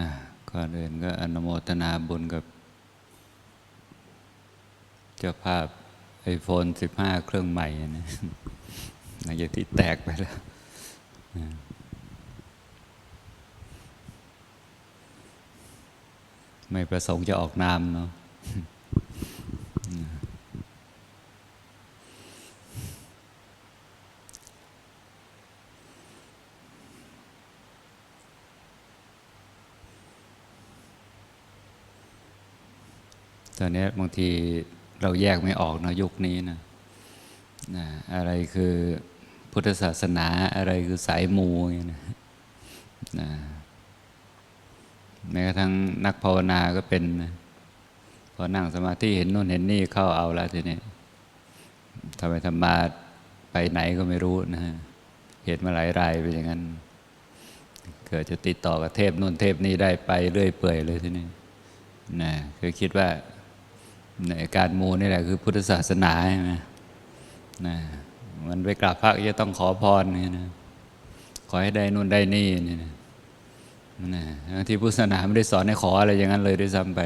นะก่อนอื่นก็อนุโมทนาบุญกับ เจ้าภาพไอโฟนสิบห้าเครื่องใหม่นะหลังจากที่แตกไปแล้วนะไม่ประสงค์จะออกนามเนาะ ตอนนี้บางทีเราแยกไม่ออกเนะยุคนี้นะนะอะไรคือพุทธศาสนาอะไรคือสายมูอย่างเงี้นะนะแม้กระทั่งนักภาวนาก็เป็นนะพอนั่งสมาธิเห็นนู่นเห็นนี่เข้าเอาแล้วทีนี้ทำไมทำมาไปไหนก็ไม่รู้นะฮะเหตุมาหลายรายเป็นอย่างนั้น เกิดจะติดต่อกับเทพนู่นเทพนี่ได้ไปเรื่อยเปื่อยเลยทีนี้นะคือคิดว่า การมูนี่แหละคือพุทธศาสนาใช่ไหมนะมันไปกราบพระจะต้องขอพรนี่นะขอให้ได้นู่นได้นี่นี่นะนะที่พุทธศาสนาไม่ได้สอนให้ขออะไรอย่างนั้นเลยด้วยซ้ำไป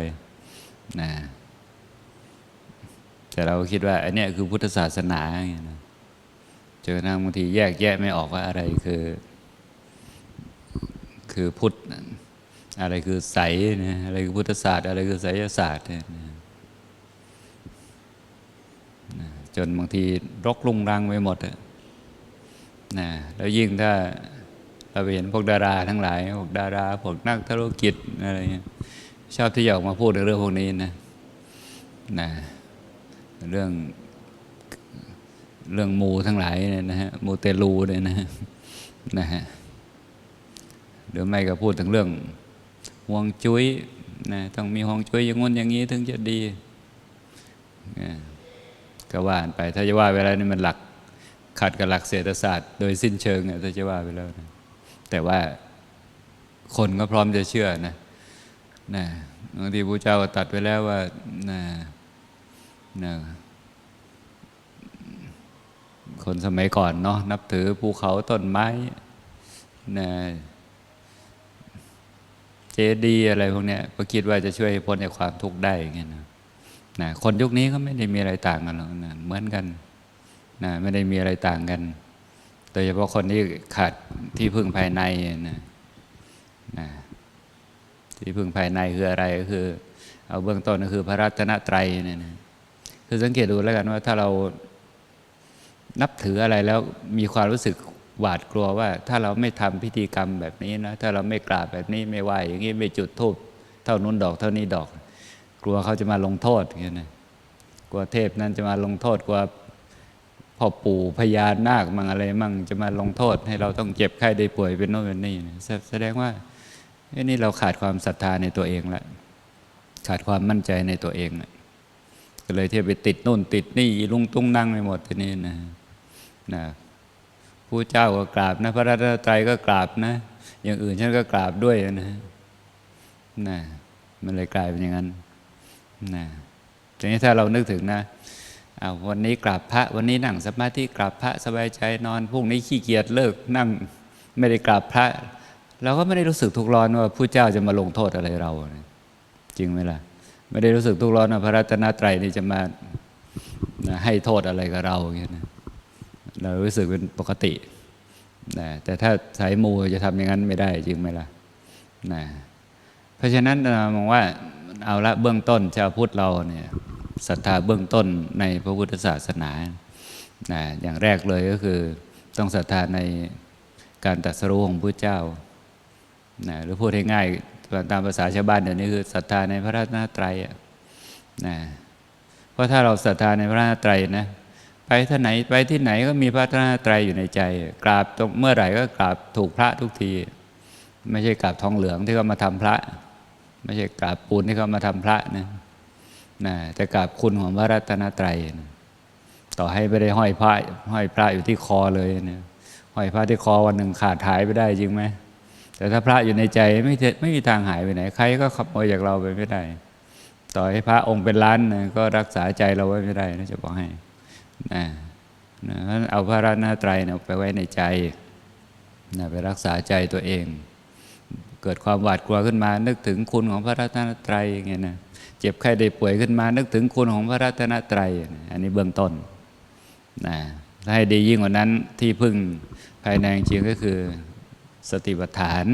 นะแต่เราคิดว่าอันนี้คือพุทธศาสนาอย่างเงี้ยนะจนกระทั่งบางทีแยกแยะไม่ออกว่าอะไรคือ คือพุทธอะไรคือใสนะอะไรคือพุทธศาสตร์ อะไรคือไสยศาสตร์เนี่ยนะ จนบางทีรกลุงรังไปหมดนะแล้วยิ่งถ้าเราไปเห็นพวกดาราทั้งหลาย พวกดารา พวกนักธุรกิจอะไรเงี้ยชอบที่จะออกมาพูดในเรื่องพวกนี้นะนะเรื่องเรื่องมูทั้งหลายเนี่ยนะฮะมูเตลูเนี่ยนะฮะนะฮะหรือไม่ก็พูดถึงเรื่องห่วงจุ้ยนะต้องมีห่วงจุ้ยอย่างงู้นอย่างนี้ถึงจะดีนะ ก็ว่าไป ถ้าจะว่าไปแล้วนี่มันหลักขัดกับหลักเศรษฐศาสตร์โดยสิ้นเชิงอะถ้าจะว่าไปแล้วนะแต่ว่าคนก็พร้อมจะเชื่อนะนะบางทีพระเจ้าก็ตัดไปแล้วว่านะนะคนสมัยก่อนเนาะนับถือภูเขาต้นไม้นะเจดีย์อะไรพวกเนี้ยก็คิดว่าจะช่วยพ้นจากความทุกข์ได้อย่างเงี้ยนะ นะคนยุคนี้ก็ไม่ได้มีอะไรต่างกันหรอกนะเหมือนกันนะไม่ได้มีอะไรต่างกัน โดยเฉพาะคนที่ขาดที่พึ่งภายในนะนะที่พึ่งภายในคืออะไรก็คือ เอาเบื้องต้นก็คือพระรัตนตรัยเนี่ยนะคือสังเกตดูแล้วกันว่าถ้าเรานับถืออะไรแล้วมีความรู้สึกหวาดกลัวว่า ถ้าเราไม่ทำพิธีกรรมแบบนี้นะถ้าเราไม่กราบแบบนี้ไม่ไหวอย่างนี้ไม่จุดธูปเท่านู้นดอกเท่านี้ดอก กลัวเขาจะมาลงโทษอย่างนี้นะกลัวเทพนั้นจะมาลงโทษกลัวพ่อปู่พญานาคมั่งอะไร มั่งจะมาลงโทษ ให้เราต้องเจ็บไข้ได้ป่วยเป็นโน่นเป็นนี่นะแสดงว่าเอ้นี่เราขาดความศรัทธาในตัวเองละขาดความมั่นใจในตัวเองละก็เลยเที่ยวไปติดนู่นติดนี่ลุงตุ้งนั่งไปหมดทีนี้นะนะผู้เจ้าก็กราบนะ พระรัตนตรัยก็กราบนะ อย่างอื่นฉันก็กราบด้วยนะนะมันเลยกลายเป็นอย่างนั้น นะทีนี้ถ้าเรานึกถึงนะอาวันนี้กราบพระวันนี้นั่งสมาธิกราบพระสบายใจนอนพรุ่งนี้ขี้เกียจเลิกนั่งไม่ได้กราบพระเราก็ไม่ได้รู้สึกทุกข์ร้อนว่าผู้เจ้าจะมาลงโทษอะไรเรา จริงไหมล่ะไม่ได้รู้สึกทุกข์ร้อนว่าพระรัตนตรัยนี่จะมาให้โทษอะไรกับเราเงี้ยนะเรารู้สึกเป็นปกตินะแต่ถ้าสายมูจะทำอย่างนั้นไม่ได้จริงไหมล่ะนะเพราะฉะนั้นเรามองว่า เอาละเบื้องต้นชาวพุทธเราเนี่ยศรัทธาเบื้องต้นในพระพุทธศาสนานะอย่างแรกเลยก็คือต้องศรัทธาในการตรัสรู้ของพระเจ้านะหรือพูดให้ง่ายตามภาษาชาวบ้านเดี๋ยวนี้คือศรัทธาในพระราชนาไตรัยนะเพราะถ้าเราศรัทธาในพระราชนาไตรัยนะไปที่ไหนไปที่ไหนก็มีพระราชนาไตรัยอยู่ในใจ กราบตรงเมื่อไหร่ก็กราบถูกพระทุกที ไม่ใช่กราบทองเหลืองที่เขามาทำพระ ไม่ใช่กราบปูนที่เขามาทำพระนะนะแต่กราบคุณของพระรัตนตรัยนะต่อให้ไม่ได้ห้อยพระห้อยพระอยู่ที่คอเลยนะห้อยพระที่คอวันหนึ่งขาดหายไปได้จริงไหมแต่ถ้าพระอยู่ในใจไม่ไม่มีทางหายไปไหน ใครก็ขโมยจากเราไปไม่ได้ ต่อให้พระองค์เป็นล้านนะก็รักษาใจเราไว้ไม่ได้นะจะบอกให้นะนะเอาพระรัตนตรัยนะไปไว้ในใจนะไปรักษาใจตัวเอง เกิดความหวาดกลัวขึ้นมา นึกถึงคุณของพระรัตนตรัยอย่างเงี้ยนะเจ็บไข้ได้ป่วยขึ้นมา นึกถึงคุณของพระรัตนตรัยอันนี้เบื้องต้นนะถ้าให้ดียิ่งกว่านั้นที่พึ่งภายในจริงก็คือสติปัฏฐาน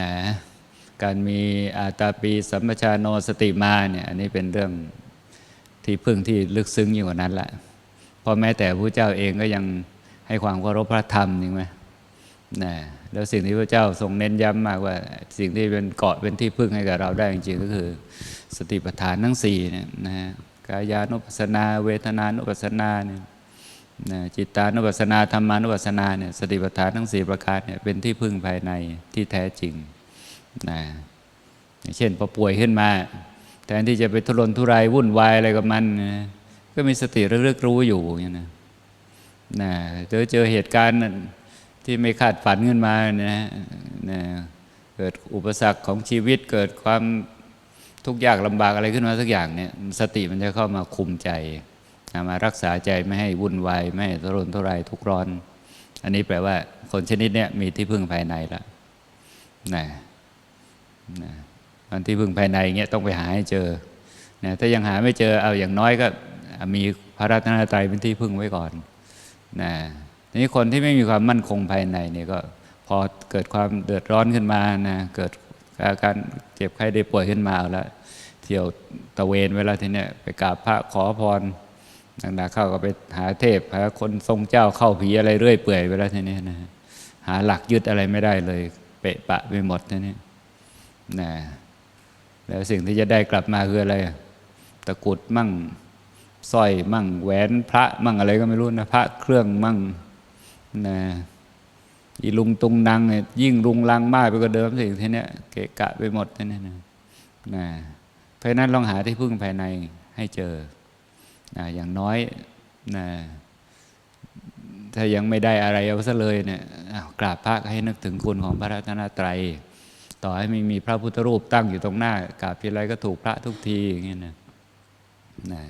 นะการมีอาตาปีสัมปชาโนสติมาเนี่ยอันนี้เป็นเรื่องที่พึ่งที่ลึกซึ้งยิ่งกว่านั้นละเพราะแม้แต่พระเจ้าเองก็ยังให้ความเคารพพระธรรมจริงไหมนะ แล้วสิ่งที่พระเจ้าทรงเน้นย้ำมากว่า สิ่งที่เป็นเกาะเป็นที่พึ่งให้กับเราได้จริงๆก็คือ สติปัฏฐานทั้งสี่เนี่ยนะกายานุปัสสนา เวทนานุปัสสนาเนี่ยนะจิตานุปัสสนาธรรมานุปัสสนาเนี่ยสติปัฏฐานทั้งสี่ประการเนี่ยเป็นที่พึ่งภายในที่แท้จริงนะเช่นพอป่วยขึ้นมาแทนที่จะไปทุรนทุรายวุ่นวายอะไรกับมันนะก็มีสติระลึกรู้อยู่อย่างนี้นะนะเจอเจอเหตุการณ์ ที่ไม่คาดฝันขึ้นมานะนะเกิดอุปสรรคของชีวิตเกิดความทุกข์ยากลำบากอะไรขึ้นมาสักอย่างเนี่ยสติมันจะเข้ามาคุมใจนะมารักษาใจไม่ให้วุ่นวายไม่ให้ทุรนทุรายทุกร้อน อันนี้แปลว่าคนชนิดเนี้ยมีที่พึ่งภายในแล้วนะนะมันที่พึ่งภายในเงี้ยต้องไปหาให้เจอนะถ้ายังหาไม่เจอเอาอย่างน้อยก็มีพระรัตนตรัยเป็นที่พึ่งไว้ก่อนนะ ทีนี้คนที่ไม่มีความมั่นคงภายในนี่ก็พอเกิดความเดือดร้อนขึ้นมานะเกิดอาการเจ็บไข้ได้ป่วยขึ้นมาเอาละเที่ยวตะเวนเวลาทีเนี้ยไปกราบพระขอพรต่างๆเข้าก็ไปหาเทพหาคนทรงเจ้าเข้าผีอะไรเรื่อยเปื่อยเวลาทีเนี้ยนะหาหลักยึดอะไรไม่ได้เลย เปะปะไปหมดทีนี้นะแล้วสิ่งที่จะได้กลับมาคืออะไรตะกุดมั่งสร้อยมั่งแหวนพระมั่งอะไรก็ไม่รู้นะพระเครื่องมั่ง นะอีลุงตุงนางเนี่ยยิ่งรุงรังมากไปกว่าเดิมสิที่เนี้ยเกะกะไปหมดนี่นะนะเพราะนั้นลองหาที่พึ่งภายในให้เจอนะอย่างน้อยนะถ้ายังไม่ได้อะไรเอาซะเลยเนี่ยกราบพระให้นึกถึงคุณของพระรัตนตรัย ต่อให้ไม่มีพระพุทธรูปตั้งอยู่ตรงหน้ากราบทีไรก็ถูกพระทุกทีอย่างเงี้ยนะนะ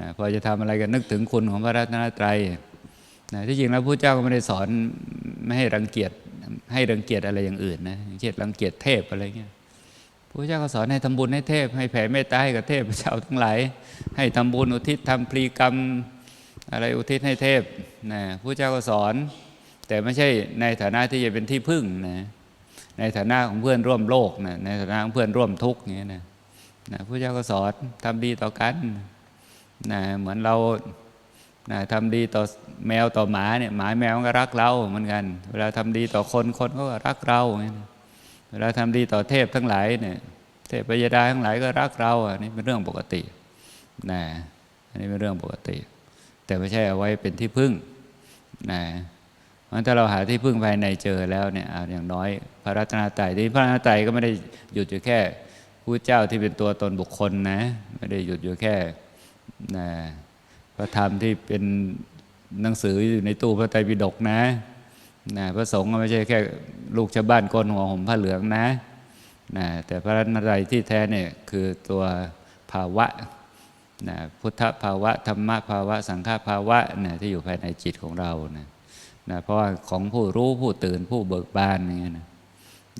นะพอจะทำอะไรก็นึกถึงคุณของพระรัตนตรัย นะที่จริงแล้วพระเจ้าก็ไม่ได้สอนไม่ให้รังเกียจให้รังเกียจอะไรอย่างอื่นนะเช่นรังเกียจเทพอะไรเงี้ยพระเจ้าก็สอนให้ทำบุญให้เทพ ให้แผ่เมตตาให้กับเทพเจ้าทั้งหลาย ให้ทำบุญอุทิศทำพลีกรรมอะไรอุทิศให้เทพนะพระเจ้าก็สอน แต่ไม่ใช่ในฐานะที่จะเป็นที่พึ่งนะในฐานะของเพื่อนร่วมโลกนะในฐานะของเพื่อนร่วมทุกข์อย่างนี้นะนะพระเจ้าก็สอนทำดีต่อกันนะเหมือนเรา นะทำดีต่อแมวต่อหมาเนี่ยหมาแมวก็รักเราเหมือนกัน เวลาทำดีต่อคนคนก็รักเราเวลาทำดีต่อเทพทั้งหลายเนี่ยเทพปยดาทั้งหลายก็รักเราอันนี้เป็นเรื่องปกตินะอันนี้เป็นเรื่องปกติ แต่ไม่ใช่เอาไว้เป็นที่พึ่งนะเพราะถ้าเราหาที่พึ่งภายในเจอแล้วเนี่ยอย่างน้อย พระรัตนตรัยที่พระรัตนตรัยก็ไม่ได้หยุดอยู่แค่ผู้เจ้าที่เป็นตัวตนบุคคลนะ ไม่ได้หยุดอยู่แค่นะ ระธรรมที่เป็นหนังสืออยู่ในตู้พระไตรปิฎกนะนะพระสงฆ์ก็ไม่ใช่แค่ลูกชาวบ้านกนหัวห่มผ้าเหลืองนะนะแต่พระรัตนตรัยที่แท้เนี่ยคือตัวภาวะนะพุทธภาวะธรรมภาวะ สังฆภาวะนะที่อยู่ภายในจิตของเรานะนะเพราะว่าของผู้รู้ผู้ตื่นผู้เบิกบานอย่างเงี้ยนะ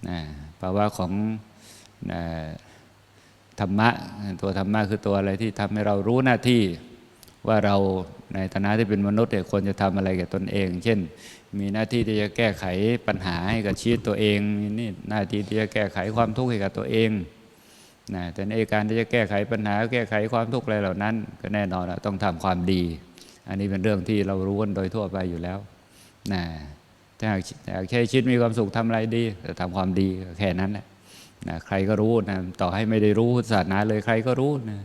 นะภาวะของนะธรรมะตัวธรรมะคือตัวอะไรที่ทำให้เรารู้หน้าที่ ว่าเราในฐานะที่เป็นมนุษย์เนี่ยควรจะทำอะไรกับตนเอง เช่น มีหน้าที่ที่จะแก้ไขปัญหาให้กับชีวิตตัวเองนี่หน้าที่ที่จะแก้ไขความทุกข์ให้กับตัวเองนะแต่ในการที่จะแก้ไขปัญหา แก้ไขความทุกข์อะไรเหล่านั้น ก็แน่นอนต้องทำความดี อันนี้เป็นเรื่องที่เรารู้กันโดยทั่วไปอยู่แล้วนะถ้าหากใช้ชีวิตมีความสุขทำอะไรดีแต่ทำความดีแค่นั้นแหละนะใครก็รู้นะต่อให้ไม่ได้รู้ศาสนาเลยใครก็รู้นะ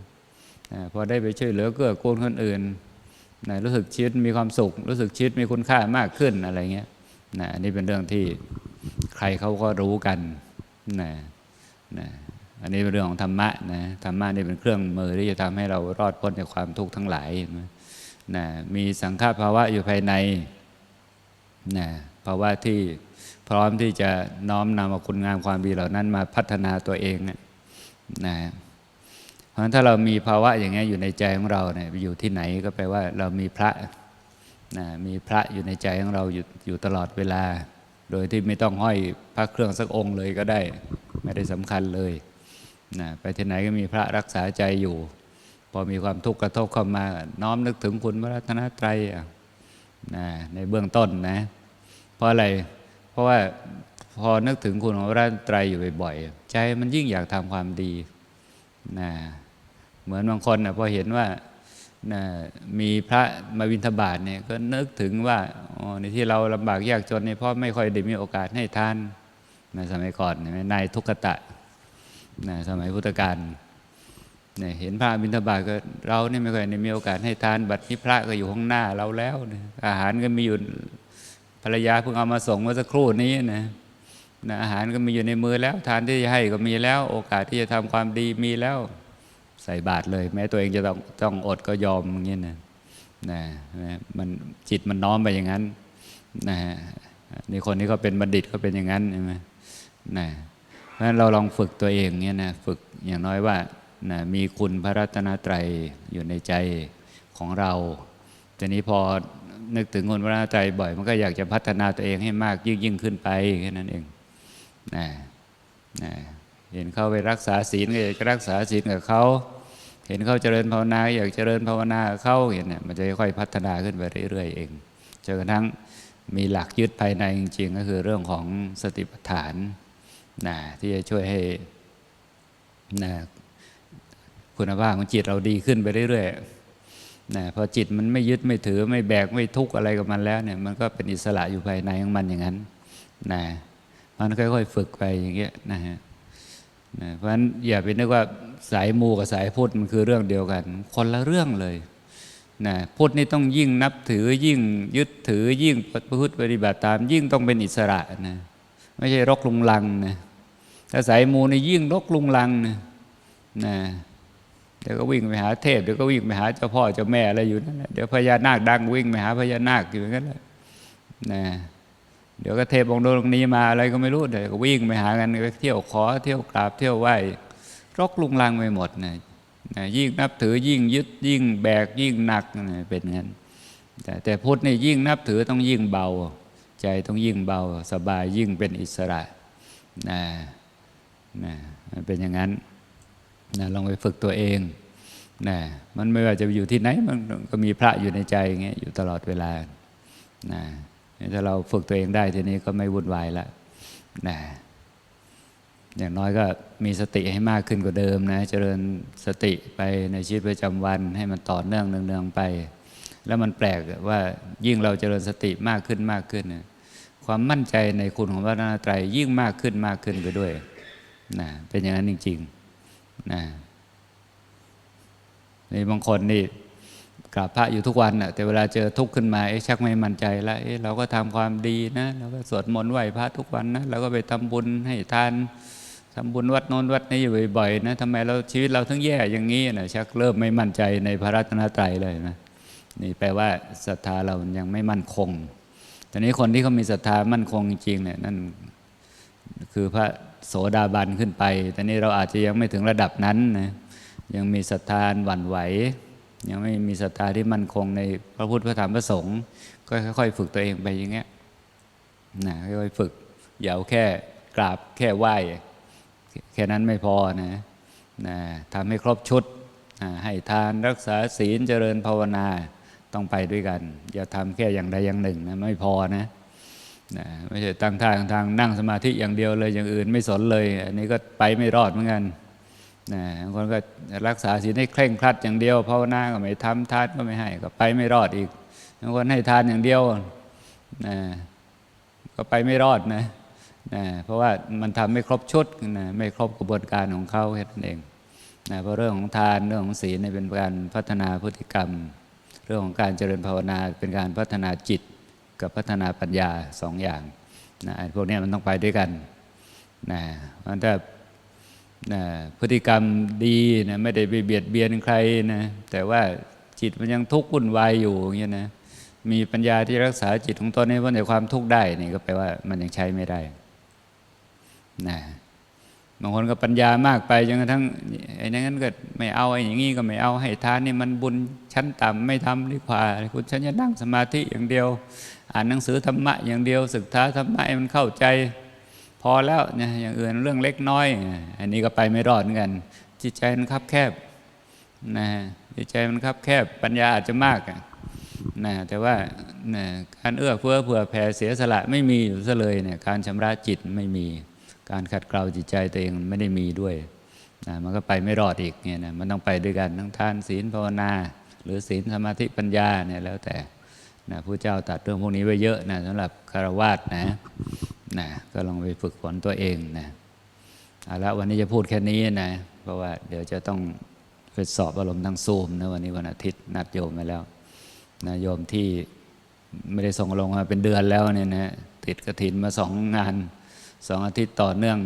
พอได้ไปช่วยเหลือเกื้อกูลคนอื่นนะรู้สึกชีวิตมีความสุข รู้สึกชีวิตมีคุณค่ามากขึ้นอะไรเงี้ยนะอันนี้เป็นเรื่องที่ใครเขาก็รู้กันนะนะอันนี้เป็นเรื่องของธรรมะนะธรรมะนี่เป็นเครื่องมือที่จะทำให้เรารอดพ้นจากความทุกข์ทั้งหลายนะนะมีสังฆภาวะอยู่ภายในนะภาวะที่พร้อมที่จะน้อมนำเอาคุณงามความดีเหล่านั้นมาพัฒนาตัวเองนะนะ เพราะฉะนั้นถ้าเรามีภาวะอย่างนี้อยู่ในใจของเราเนี่ยอยู่ที่ไหนก็แปลว่าเรามีพระนะมีพระอยู่ในใจของเราอยู่อยู่ตลอดเวลา โดยที่ไม่ต้องห้อยพระเครื่องสักองค์เลยก็ได้ ไม่ได้สำคัญเลยนะไปที่ไหนก็มีพระรักษาใจอยู่ พอมีความทุกข์กระทบเข้ามา น้อมนึกถึงคุณพระรัตนตรัยนะในเบื้องต้นนะ เพราะอะไร เพราะว่าพอนึกถึงคุณของพระรัตนตรัยอยู่บ่อยๆใจมันยิ่งอยากทำความดีนะ เหมือนบางคนนะพอเห็นว่านะมีพระมาบิณฑบาตเนี่ยก็นึกถึงว่าในที่เราลำบากยากจนเนี่ยเพราะไม่ค่อยได้มีโอกาสให้ทานนะสมัยก่อนเห็นไหมนายทุกขตะนะสมัยพุทธกาลเนี่ยเห็นพระบิณฑบาตก็เราเนี่ยไม่ค่อยได้มีโอกาสให้ทานบัดนี้พระก็อยู่ข้างหน้าเราแล้วนี่ยอาหารก็มีอยู่ภรรยาเพิ่งเอามาส่งเมื่อสักครู่นี้นะนะอาหารก็มีอยู่ในมือแล้ว ทานที่จะให้ก็มีแล้ว โอกาสที่จะทำความดีมีแล้ว ใส่บาตรเลย แม้ตัวเองจะต้องต้องอดก็ยอมอย่างนี้นะนะนะมันจิตมันน้อมไปอย่างนั้นนะฮะนี่คนนี้ก็เป็นบัณฑิตก็เป็นอย่างนั้นใช่ไหมนะเพราะฉะนั้นเราลองฝึกตัวเองเนี่ยนะฝึกอย่างน้อยว่านะมีคุณพระรัตนตรัยอยู่ในใจของเราทีนี้พอนึกถึงคุณพระรัตนตรัยบ่อย มันก็อยากจะพัฒนาตัวเองให้มากยิ่งยิ่งขึ้นไปแค่นั้นเองนะนะเห็นเขาไปรักษาศีลก็อยากจะรักษาศีลกับเขา เห็นเขาเจริญภาวนาอยากเจริญภาวนาเขาเห็นเนี่ยมันจะค่อยพัฒนาขึ้นไปเรื่อยๆเองจนกระทั่งมีหลักยึดภายในจริงๆ ก็คือเรื่องของสติปัฏฐานนะที่จะช่วยให้นะคุณภาพของจิตเราดีขึ้นไปเรื่อยๆนะพอจิตมันไม่ยึดไม่ถือไม่แบกไม่ทุกข์อะไรกับมันแล้วเนี่ยมันก็เป็นอิสระอยู่ภายในของมันอย่างนั้นนะมันค่อยๆฝึกไปอย่างเงี้ยนะฮะ นะเพราะฉะนั้นอย่าไปนึกว่าสายมูกับสายพุทธมันคือเรื่องเดียวกัน คนละเรื่องเลยนะพุทธนี่ต้องยิ่งนับถือยิ่งยึดถือยิ่งประพฤติปฏิบัติตาม ยิ่งต้องเป็นอิสระนะไม่ใช่รกลุงลังนะถ้าสายมูนี่ยิ่งรกลุงลังนะนะเดี๋ยวก็วิ่งไปหาเทพเดี๋ยวก็วิ่งไปหาเจ้าพ่อเจ้าแม่อะไรอยู่นั่นแหละเดี๋ยวพญานาคดังวิ่งไปหาพญานาคอยู่อย่นั้นแหละนะ เดี๋ยวก็เทพองค์โน้นองค์นี้มาอะไรก็ไม่รู้เดี๋ยวก็วิ่งไปหากันไปเที่ยวขอเที่ยวกราบเที่ยวไหว้รกลุงลังไปหมดนะนะยิ่งนับถือยิ่งยึดยิ่งแบกยิ่งหนักเป็นงั้นแต่แต่พุทธนี่ยิ่งนับถือต้องยิ่งเบา ใจต้องยิ่งเบาสบายยิ่งเป็นอิสระนะนะเป็นอย่างนั้นนะลองไปฝึกตัวเองนะมันไม่ว่าจะอยู่ที่ไหนมันก็มีพระอยู่ในใจอย่างเงี้ยอยู่ตลอดเวลานะ ถ้าเราฝึกตัวเองได้ทีนี้ก็ไม่วุ่นวายละนะอย่างน้อยก็มีสติให้มากขึ้นกว่าเดิมนะ เจริญสติไปในชีวิตประจำวันให้มันต่อเนื่องเนืองๆไป แล้วมันแปลกว่ายิ่งเราเจริญสติมากขึ้นมากขึ้นนะความมั่นใจในคุณของพระรัตนตรัยยิ่งมากขึ้นมากขึ้นไปด้วยนะเป็นอย่างนั้นจริงๆนะในบางคนนี่ กราบพระอยู่ทุกวันน่ะแต่เวลาเจอทุกข์ขึ้นมาเอ๊ะชักไม่มั่นใจแล้วเอ๊ะเราก็ทำความดีนะเราก็สวดมนต์ไหว้พระทุกวันนะเราก็ไปทำบุญให้ทานทำบุญวัดโน้นวัดนี้อยู่บ่อยๆนะทำไมเราชีวิตเราทั้งแย่อย่างนี้นะชักเริ่มไม่มั่นใจในพระรัตนตรัยเลยนะนี่แปลว่าศรัทธาเรายังไม่มั่นคงแต่นี้คนที่เขามีศรัทธามั่นคงจริงๆเนี่ยนั่นคือพระโสดาบันขึ้นไป แต่นี้เราอาจจะยังไม่ถึงระดับนั้นนะยังมีศรัทธาหวั่นไหว ยังไม่มีศรัทธาที่มั่นคงในพระพุทธพระธรรมพระสงฆ์ก็ค่อยๆ ฝึกตัวเองไปอย่างเงี้ยนะค่อยๆฝึกอย่าแค่กราบแค่ไหว้แค่นั้นไม่พอนะนะทำให้ครบชุดนะให้ทานรักษาศีลเจริญภาวนาต้องไปด้วยกัน อย่าทำแค่อย่างใดอย่างหนึ่งนะไม่พอนะนะไม่ใช่ตั้งท่างทางนั่งสมาธิอย่างเดียวเลยอย่างอื่นไม่สนเลย อันนี้ก็ไปไม่รอดเหมือนกัน นะบางคนก็รักษาศีลให้เคร่งครัดอย่างเดียวภาวนาก็ไม่ทำทานก็ไม่ให้ก็ไปไม่รอดอีกบางคนให้ทานอย่างเดียวนะก็ไปไม่รอดนะนะเพราะว่ามันทำไม่ครบชุดนะไม่ครบกระบวนการของเขาแค่นั้นเองนะเพราะเรื่องของทานเรื่องของศีลเนี่ยเป็นการพัฒนาพฤติกรรม เรื่องของการเจริญภาวนาเป็นการพัฒนาจิตกับพัฒนาปัญญาสองอย่างนะพวกนี้มันต้องไปด้วยกันนะมันถ้า นะพฤติกรรมดีนะไม่ได้ไปเบียดเบียนใครนะแต่ว่าจิตมันยังทุกข์วุ่นวายอยู่อย่างเงี้ยนะมีปัญญาที่รักษาจิตของตนให้พ้นจากความทุกข์ได้นี่ก็แปลว่ามันยังใช้ไม่ได้นะบางคนก็ปัญญามากไปจนกระทั่งไอ้นั้นก็ไม่เอาไอ้อย่างงี้ก็ไม่เอาให้ทานนี่มันบุญชั้นต่ำไม่ทำดีกว่าคุณฉันจะนั่งสมาธิอย่างเดียว อ่านหนังสือธรรมะอย่างเดียวศึกษาธรรมะให้มันเข้าใจ อแล้วเนี่ยอย่างอื่นเรื่องเล็กน้อย อันนี้ก็ไปไม่รอดเหมือนกัน จิตใจมันคับแคบนะจิตใจมันคับแคบปัญญาอาจจะมากนะแต่ว่านะการเอื้อเฟื้อเผื่อแผ่เสียสละไม่มีอยู่ซะเลยเนี่ยการชำระจิตไม่มีการขัดเกลาจิตใจตัวเองไม่ได้มีด้วยนะมันก็ไปไม่รอดอีกเนี่ยนะมันต้องไปด้วยกันทั้งทานศีลภาวนา หรือศีลสมาธิปัญญาเนี่ยแล้วแต่นะผู้เจ้าตัดเรื่องพวกนี้ไว้เยอะนะสำหรับคารวาสนะ นะก็ลองไปฝึกฝนตัวเองนะเอาละวันนี้จะพูดแค่นี้นะ เพราะว่าเดี๋ยวจะต้องไปสอบอารมณ์ทางซูมนะวันนี้วันอาทิตย์นัดโยมไว้แล้วนะโยมที่ไม่ได้ส่งลงมาเป็นเดือนแล้วเนี่ยนะติดกระถินมาสองงานสองอาทิตย์ต่อเนื่อง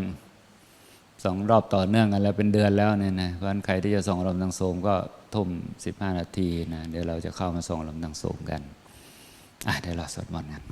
สองรอบต่อเนื่องกันแล้วเป็นเดือนแล้วเนี่ยนะเพราะนั้นใครที่จะส่งลมทางโสมก็ทุ่ม 15 นาทีนะเดี๋ยวเราจะเข้ามาส่งลมทางโสมกันอะเดี๋ยวเราสวดมนต์กัน